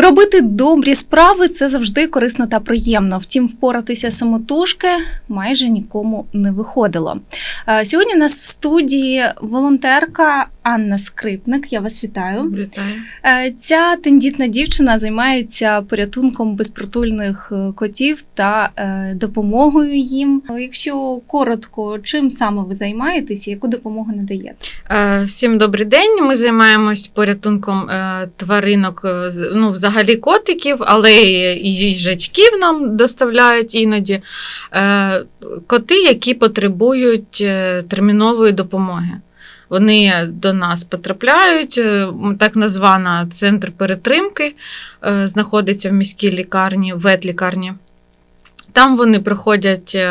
Робити добрі справи це завжди корисно та приємно. Втім, впоратися самотужки майже нікому не виходило. Е, Сьогодні у нас в студії волонтерка Анна Скрипник. Я вас вітаю. Вітаю. Е, Ця тендітна дівчина займається порятунком безпритульних е, котів та е, допомогою їм. Якщо коротко, чим саме ви займаєтесь і яку допомогу надаєте? Всім добрий день. Ми займаємось порятунком тваринок, ну, взагалі котиків, але і їжачків нам доставляють іноді. Коти, які потребують термінової допомоги. Вони до нас потрапляють. е, Так названа центр перетримки е, знаходиться в міській лікарні, ветлікарні. Там вони проходять е,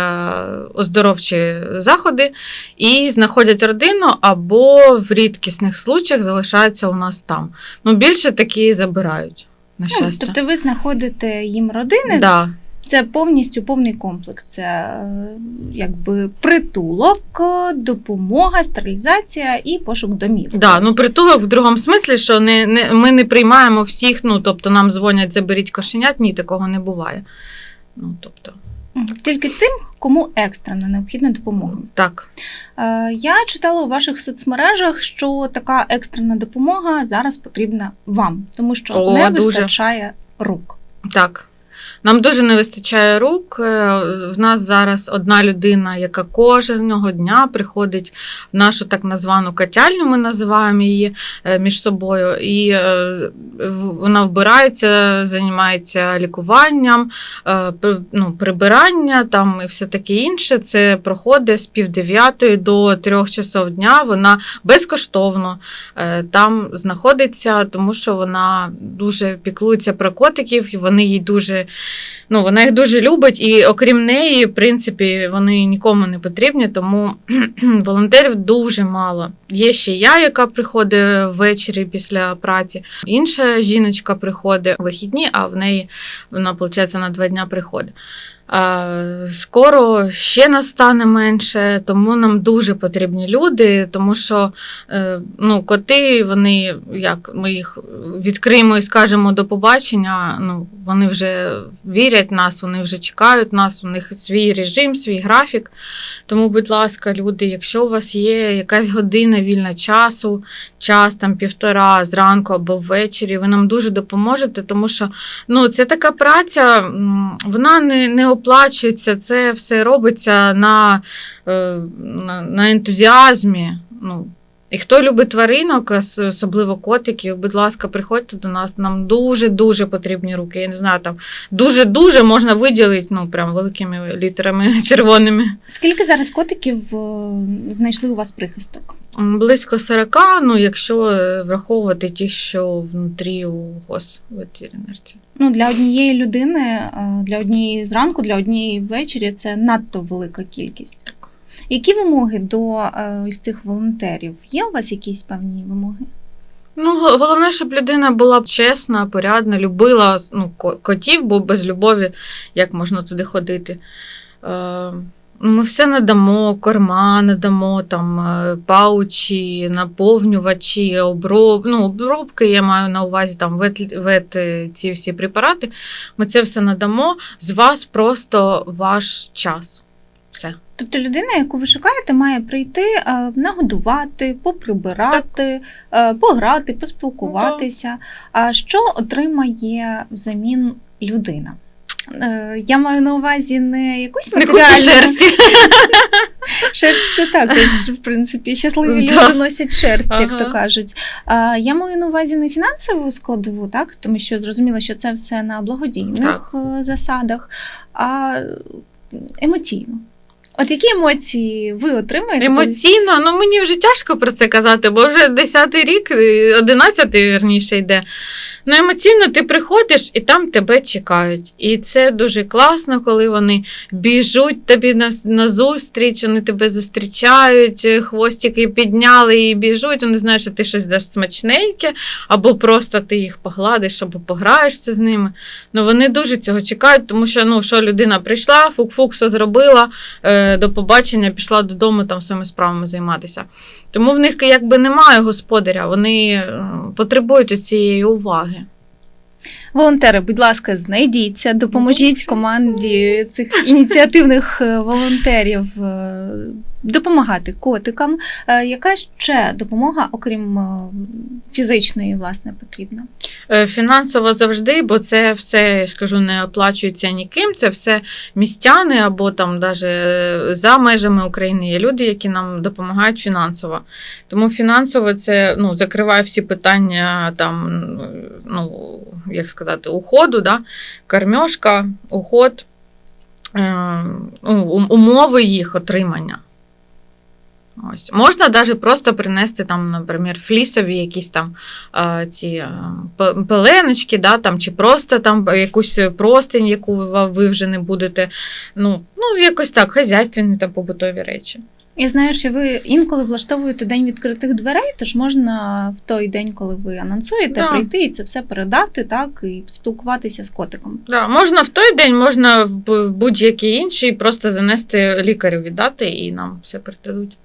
оздоровчі заходи і знаходять родину, або в рідкісних случаях залишаються у нас там. Ну, більше такі забирають, на Ну, щастя. тобто ви знаходите їм родини, да. Це повністю повний комплекс. Це е, якби притулок, е, допомога, стерилізація і пошук домів. Да, ну притулок в другому смислі, що не, не, ми не приймаємо всіх, ну тобто нам дзвонять, заберіть кошенят, ні, такого не буває. Ну, тобто, Тільки тим, кому екстрена необхідна допомога. так. Е, Я читала у ваших соцмережах, що така екстрена допомога зараз потрібна вам, тому що О, не дуже. вистачає рук. Так. Нам дуже не вистачає рук. Е, В нас зараз одна людина, яка кожного дня приходить в нашу так названу катяльню, ми називаємо її е, між собою. І е, вона вбирається, займається лікуванням, ну, прибирання там і все таке інше. Це проходить з півдев'ятої до трьох часов дня. Вона безкоштовно там знаходиться, тому що вона дуже піклується про котиків, і вони їй дуже. Ну, вона їх дуже любить, і окрім неї, в принципі, вони нікому не потрібні, тому волонтерів дуже мало. Є ще я, яка приходить ввечері після праці. Інша жіночка приходить в вихідні, а в неї вона, виходить, на два дня приходить. Скоро ще нас стане менше, тому нам дуже потрібні люди, тому що е, ну, коти, вони як ми їх відкриємо і скажемо до побачення. Ну, вони вже вірять в нас, вони вже чекають нас, у них свій режим, свій графік. Тому, будь ласка, люди, якщо у вас є якась година вільна часу, час там півтора зранку або ввечері, ви нам дуже допоможете, тому що ну, це така праця, вона не, не оплачується, це все робиться на, е, на ентузіазмі. Ну, і хто любить тваринок, особливо котиків, будь ласка, приходьте до нас. Нам дуже-дуже потрібні руки. Я не знаю, там дуже-дуже можна виділити, ну прям великими літерами червоними. Скільки зараз котиків е, знайшли у вас прихисток? Близько 40, ну якщо е, враховувати ті, що внутрі у госветеринарці. Ну, для однієї людини, е, для однієї зранку, для однієї ввечері це надто велика кількість. Які вимоги до е, ось цих волонтерів? Є у вас якісь певні вимоги? Ну, головне, щоб людина була чесна, порядна, любила ну, котів, бо без любові як можна туди ходити. Е, ми все надамо, корма надамо, там, е, паучі, наповнювачі, оброб, ну, обробки, я маю на увазі там вет, вет ці всі препарати. Ми це все надамо. З вас просто ваш час. Все. Тобто людина, яку ви шукаєте, має прийти, е, нагодувати, поприбирати, е, пограти, поспілкуватися. А що отримає взамін людина? Е, Я маю на увазі не якусь матеріальну шерсті. Шерсть це також, в принципі, щасливі люди носять шерсть, як то кажуть. Я маю на увазі не фінансову складову, так? тому що зрозуміло, що це все на благодійних засадах, а емоційно. От які емоції ви отримаєте? Емоційно, ну мені вже тяжко про це казати, бо вже 10-й рік, е, 11-й верніше йде. Ну, емоційно ти приходиш і там тебе чекають. І це дуже класно, коли вони біжуть тобі на, на вони тебе зустрічають, хвостики підняли і біжуть. Вони знають, що ти щось даш смачненьке, або просто ти їх погладиш, або пограєшся з ними. Ну вони дуже цього чекають, тому що ну, що людина прийшла, фук-фук, все зробила. Е, до побачення, пішла додому там своїми справами займатися. Тому в них якби немає господаря, вони е, потребують цієї уваги. Волонтери, будь ласка, знайдіться, допоможіть команді цих ініціативних е, волонтерів е, допомагати котикам. Е, Яка ще допомога, окрім е, фізичної, власне, потрібна? Е, Фінансово завжди, бо це все, я ж не оплачується ніким. Це все містяни або там даже за межами України є люди, які нам допомагають фінансово. Тому фінансово це ну, закриває всі питання там, ну, як сказати, уходу, да? кормежка, уход, ну, ум- умови їх отримання. Ось. Можна навіть просто принести там, наприклад, флісові якісь там е, ці е, пеленочки, да, там, чи просто там якусь простинь, яку ви, вже не будете. Ну, ну, якось так, хазяйственні та побутові речі. Я знаю, що ви інколи влаштовуєте день відкритих дверей, тож можна в той день, коли ви анонсуєте, Да. прийти і це все передати, так, і спілкуватися з котиком. Да, можна в той день, можна в будь-який інший, просто занести лікарю віддати і нам все передадуть.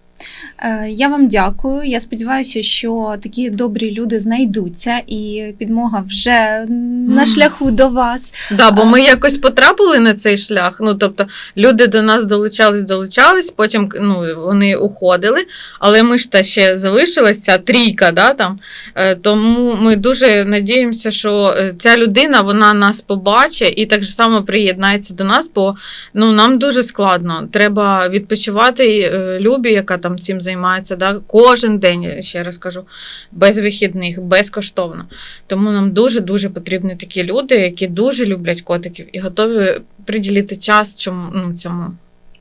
Е, Я вам дякую. Я сподіваюся, що такі добрі люди знайдуться, і підмога вже на шляху до вас. Да, бо ми якось потрапили на цей шлях. Ну, тобто, люди до нас долучались, долучались, потім ну, вони уходили, але ми ж та ще залишилась ця трійка, да, там. Е, Тому ми дуже надіємося, що е, ця людина вона нас побачить і так само приєднається до нас, бо ну, нам дуже складно. Треба відпочивати е, Любі, яка там цим займаються. да, кожен день, ще раз кажу, без вихідних, безкоштовно. Тому нам дуже-дуже потрібні такі люди, які дуже люблять котиків і готові приділити час чому, Ну, цьому.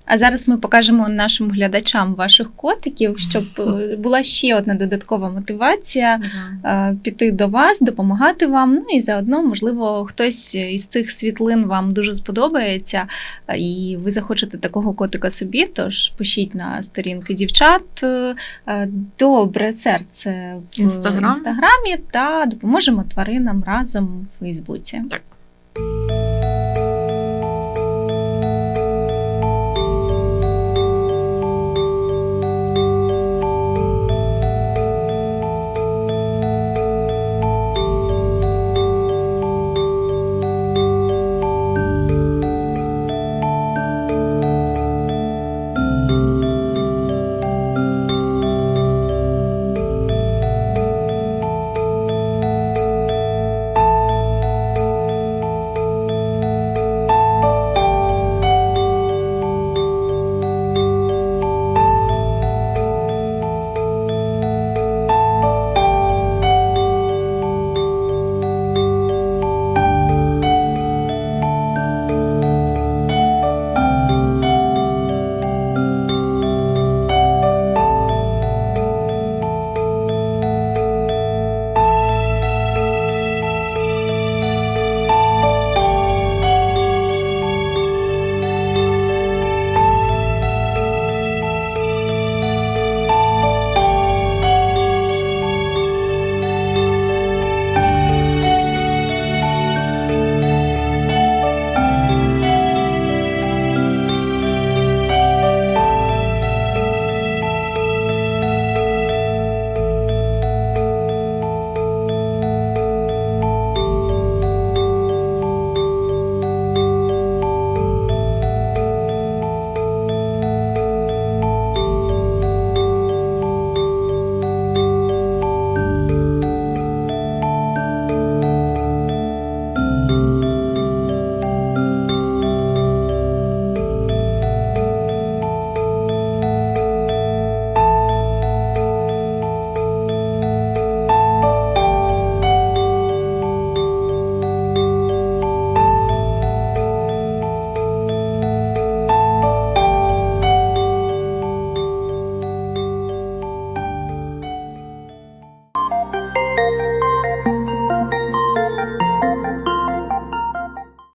А зараз ми покажемо нашим глядачам ваших котиків, щоб е, була ще одна додаткова мотивація е, піти до вас, допомагати вам. Ну і заодно, можливо, хтось із цих світлин вам дуже сподобається, е, і ви захочете такого котика собі. Тож пишіть на сторінки дівчат. Добре серце в Інстаграм. інстаграмі та допоможемо тваринам разом у Фейсбуці. Так.